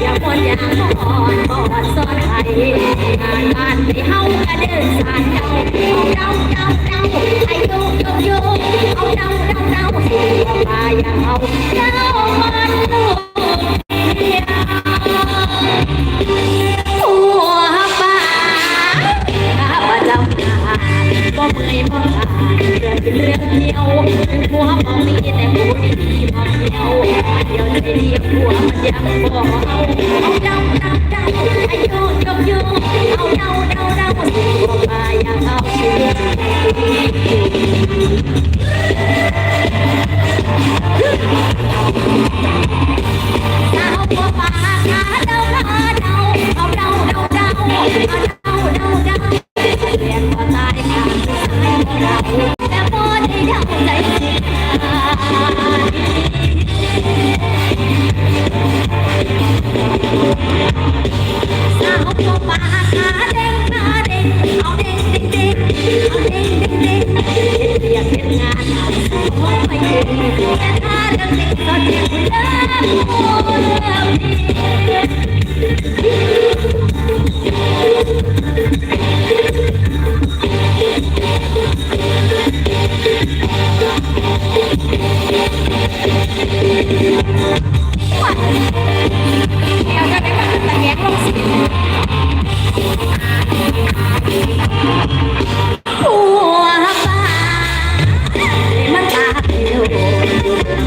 อย่าคนอย่าพอนพอนสอนไทยงานบ้านไปเฮาก็เดินสานเจ้าเจ้าเจ้าเจ้าไอ้โยโยโยเอาเจ้าเจ้าเจ้าเสียงมาอย่างเอาเดามันตัว เมื่อยบ่ายเกิดเลือดเดียวหัวบ่มีแต่หัวดีบ่เดียวเดี๋ยวใจเดียวหัวมันยังบ่เอาเอาเดาเดาเดาไอ้โยนกับโยนเอาเดาเดาเดาบ่ตายัง Eu sei que você não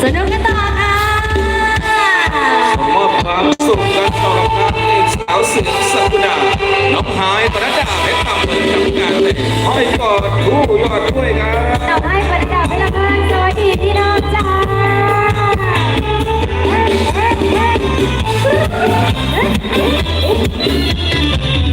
Sunod na tawa ka! M อบความสุขกันต่อกับเอกสาวเสียงสักุดาน้องหายประดาและทำเงินทำงานเลยห้อยกอดคู่ยอดด้วยครับต่อให้ประดาไม่ละกันสวัสดีพี่น้องจ้าเฮ้ยเฮ้ยเฮ้ย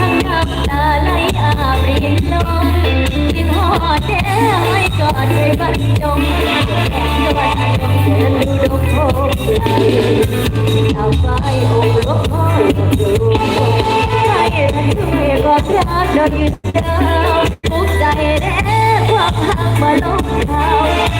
ทั้งน้ำตาไหลอาบรินลงกินหอดแท้ไม่กอดไว้บันจงแอบนวดเดินดูดงโพเอาไปโอ้รบพ่อดูใครทันด้วยก็รักโดนยืนเดิมทุกใจแร้ความหักมาลงเขา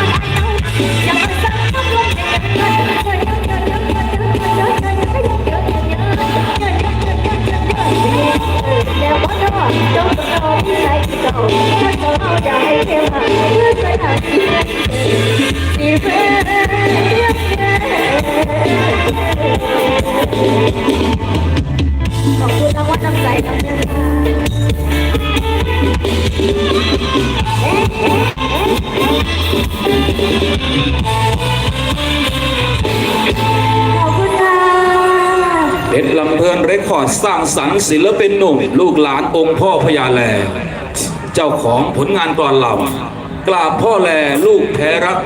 都不懂，不睬不搞，一搞就起笑话，不睬能。 สร้างสรรค์ศิลปินหนุ่ม ลูกหลานองค์พ่อพญาแล เจ้าของผลงานกลอนลำกราบพ่อแลลูกแพ้รัก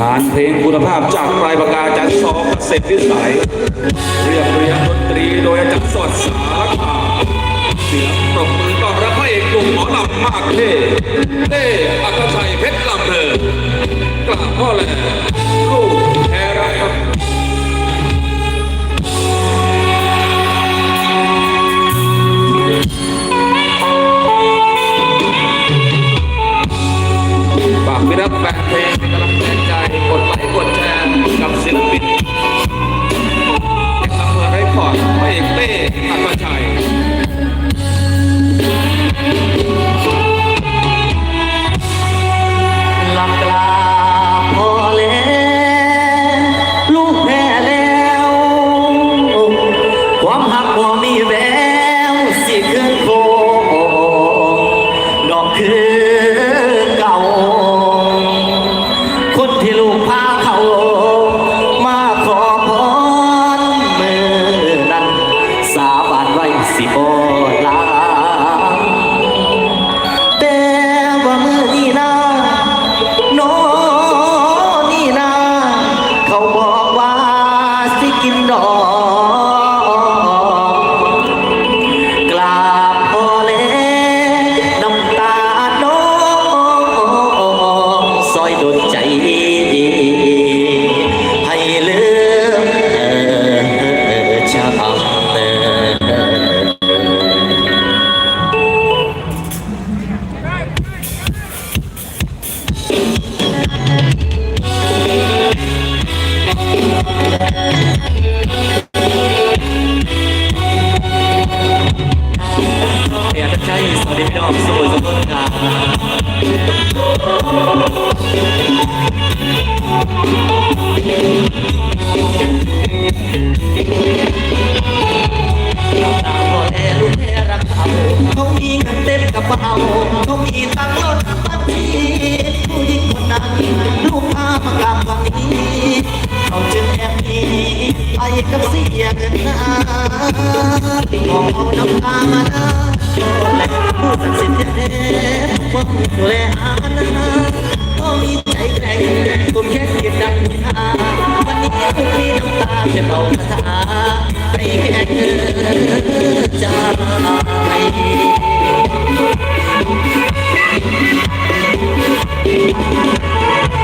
งานเพลงคุณภาพจากปลายปากกาจันทร์สองเสร็จวิสัย เรียบเรียงดนตรีโดยอาจารย์สดสารคามเสียงปรบมือต้อนรับพระเอกหนุ่มหมอลำมากเท่เต้อัครชัยเพชรลำเพลินกราบพ่อแลลูกแพ้รักครับ รับแฟนเพลงเป็นกำลังใจกดไลค์กดแชร์กับศิลปินเอ็กลำเพลินไรพอร์ตพระเอกเต้อัครชัย ช้สวัสดีพี่น้องสมุทรสงครามตาพ่อแม่ลูกแม่รักเขาเขามีเงินเต็มกระเป๋าเขามีตังค์รถบัญชีผู้หญิงคนนั้นลูกพามากราบวันนี้เขาจึงแอบหนีไปกับเสียเงินนาที่มองเอาน้ำตามา นาและผู้ศักดิ์สิทธิ์แท้ๆพวกดูแลหานาก็มีใจแกร่งผมแค่เกียรติดังทาวันนี้ผมมีน้ำตาจะเบาคาถาให้แค่เธอจเอ็นอาเห็นใจได้ก็แต่งกันวันให้หวานคือจ้า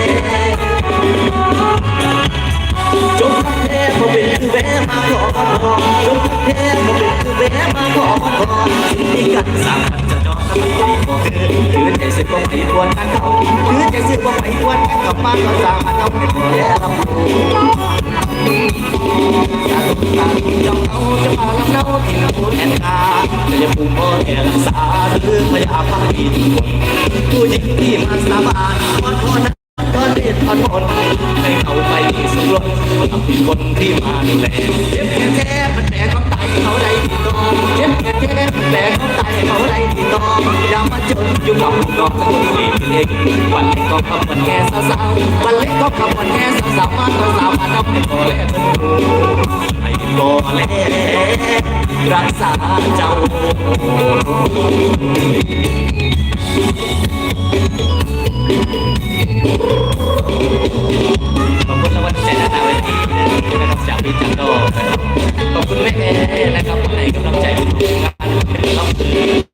จ็บแค่แล้วก็แม่นเก่าเจ็บแค่แล้วก็แม่นเก่าแต่วันหวังใจที่ทางแม่เจ้าสายเครื่องไปจอดฟ้าเพลอยมาสีสีคือสิขาดใจบอกว่าทางดอกาลูกแม่เด็ดไปแค่รอให้เรียกเอาไว้บอกกล่าวพ่อแม่จงแท้มาเป็นคือแวมาขอพรจงแท้มาเป็นคือแวมาขอพรสิ่งที่กันสามพันจะจอดทำไมบอกคือคือใจสิบกว่าไปควรกันเขาคือใจสิบกว่าไปควรกันกับบ้านเราสามพันเอาไปดูแลลำพูตาตุตาจ้องเอาจะมาลำเนาที่ลำพูดแอนคาจะปุ่มโอแทรักษาหรือพยาพาดีทุกคนผู้หญิงที่มาสาบานขอโทษนะตอน เด็ดอ่อนนให้เขาไปสุรทำเป็นคนที่มาดูแลเจ็บแค่แค่มันแผลเขาตายเขาได้ที่ตองเจ็บแค่แค่มันแผลเขาตายเขาได้ที่ตองอย่ามาจนอยู่กับกน้องคนนี้เองวันเล็กก็ขับวันแก่สาวๆวันเล็กก็ขับวันแก่สาวๆมาตัวสาวมาต้องให้พอแล้วให้พอแล้วรักษาเจ้า ขอบคุณรางวัลใจนานาเวทีนะครับจากพี่จังโดขอบคุณแม่แอนะครับให้กำลังใจทุกท่านเป็นรับ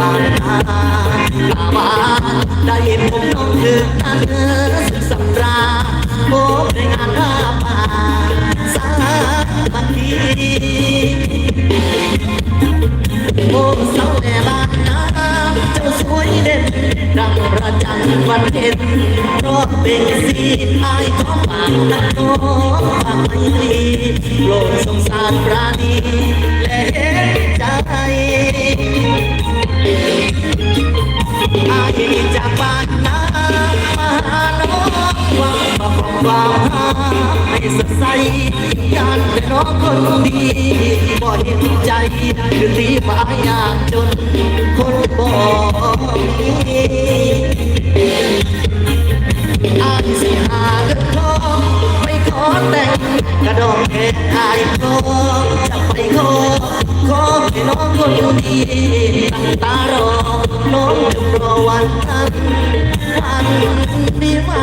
บางนาตาบ้าได้ผมน้องเดือเธอสุขสำราญพบในงานผ้าป่า ระจันทร์วันเพ็ญราะเป็นสีอายของปากนักโตปากไม่ลีโปรดสงสารปราณีและเห็นใจอายจากบ้านนามาหาน้องวังมาพบความหาให้สดใสยานแต่น้องคนดีบ่เห็นใจคือที่มายากจนคนบ่มี อายสิหาเงินทองไม่ขอแต่งกระดองแค่อายขอจะไปขอขอให้น้องคนดีตั้งตารอน้องจะรอวันนั้นวันนี้มา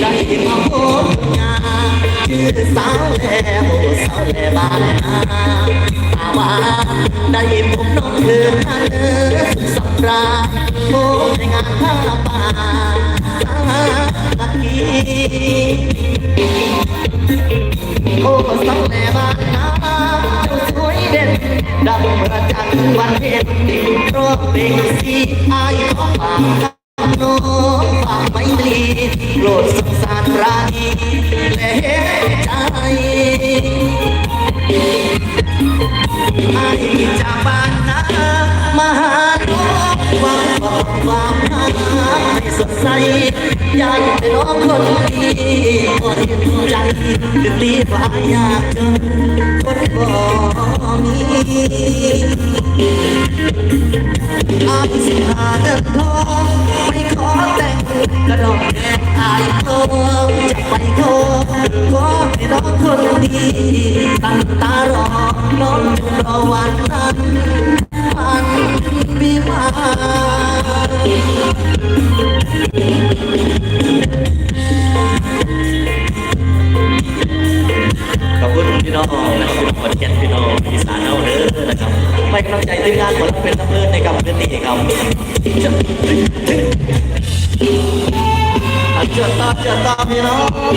ได้มาพบงานสาวแล่โอสาวแหล่บ้านนาตาว่าได้ผมน้องเธอท่านเออสุขสำราญพบในงานผ้าป่าสามัคคีโอ้สาวแหล่บ้านนาเจ้าสวยเด่นดังพระจันวันเพ็ญเพราะเป็นสีอายของปา น้องฝากไม่ตรีโปรดสงสารราณีและเห็นใจไอ้จากบ้านนามาหาน้องหวังบอกความหาให้สดใสอยากให้น้องคนดีก็เห็นใจคือตีฟ้ายากจนคนบ่มี อาจสิหาเงินทองไม่ขอแต่งกระดองแดงอายโตจะไปขอขอให้น้องคนดีตั้งตารอน้องจะรอวันนั้นมันมีมาขอบคุณพี่น้องนะครับขอนแก่นพี่น้องอีสานเอาเด้อนะครับ ให้กำลังใจทีมงานของเราเป็นน้ำเลิศในกำเนิดนี้ครับเจอตาเจอตาพี่น้อง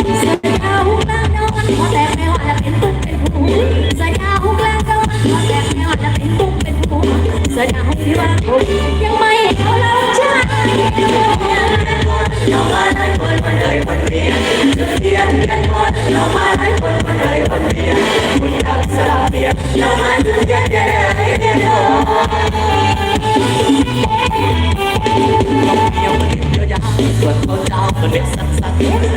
เสือดาวที่ว่าผมยังไม่เอาเราใช่เรามาได้คนคนเลยคนเดียวเพียนกันหมดเรามาได้คนคนเลยคนเดียวคุณทักสลับเปลี่ยนเรามาถึงแก่แก่เดียวเดียวมันเดียวยาวส่วนเขาเจ้ามันเม็ดสั้นๆเขาเหนี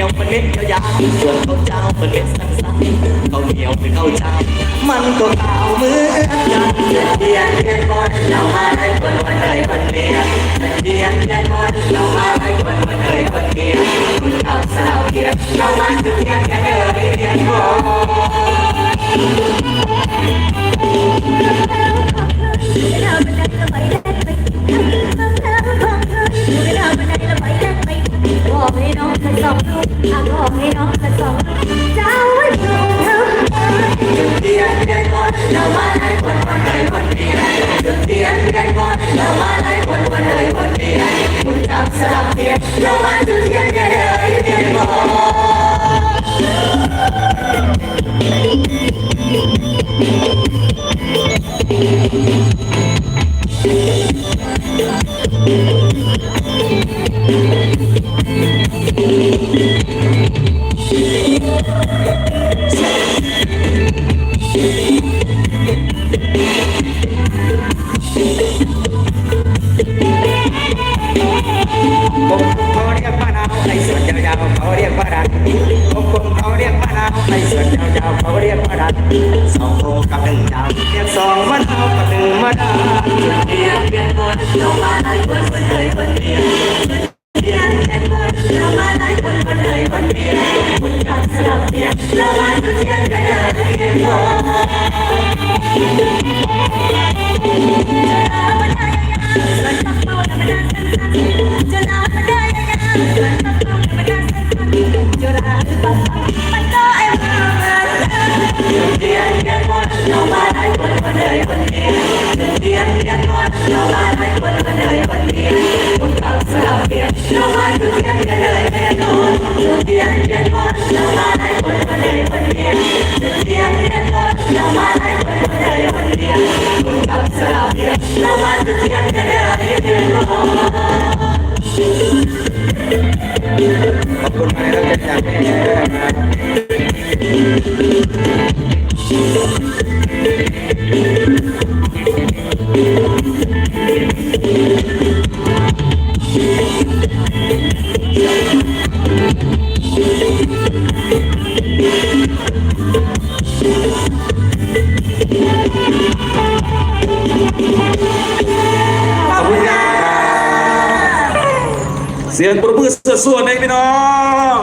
ยวมันเม็ดยาวส่วนเขาเจ้ามันเม็ดสั้นๆเขาเหนียวเป็นเขาเจ้า มันก็เก่าเหมือนกันเดียนเดียนบอลเรามาได้คนวันเลยคนเดียวเดียนเดียนบอลเรามาได้คนวันเลยคนเดียวคุณเอาสาวเดียวเรามาถึงเดียนกันเลยเดียนบอล ขอให้น้องสักสองลูกขอให้น้องสักสองลูกเจ้าจงทำเดียนเดียนบอลเรามาได้คนวันเลยคนเดียวเดียนเดียนบอลเรามาได้คนวันเลยคนเดียวคุณจับสลับเดียนเรามาถึงเดียนกันเลยเดียนบอลผมเขา Gloria าวไอ้ส่วนยาวๆเขาเรียกมะดันผมผมเขาเรียกมะนาวไอ้ส่วนยาวๆเขาเรียกมะดันสองโคกับหนึ่งดาวเรียกสองมะนาวกับหนึ่งมะดันเรียกเรียนบนลงมาได้คนคนเลยคนเดียวเรียนเรียนบนลงมาได้คนคนเลยคนเดียวคุณกันสลับเรียนลงมาถึงเรียนกันเลยเรียนบนเรียนเรียนบนเรามาได้คนคนเลยคนเดียวเรียนเรียนบนเรามาได้คนคนเลยคนเดียวคุณกันสลับเรียนเรามาถึงเรียนกันเลยเรียนบนเรียนเรียนบนเรามาได้คนคนเลยคนเดียวเรียนเรียนบนเรามาได้คนคนเลยคนเดียวคุณกันสลับเรียนเรามาถึงเรียน กัน เลยเรียนบนขอบคุณมากครับจากแม่ครับ สียงประมือเสือส่วนเองพี่น้อง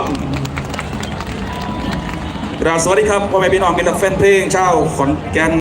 กราบสวัสดีครับพ่อแม่พี่น้องเป็นแฟนเพลงชาวขอนแก่น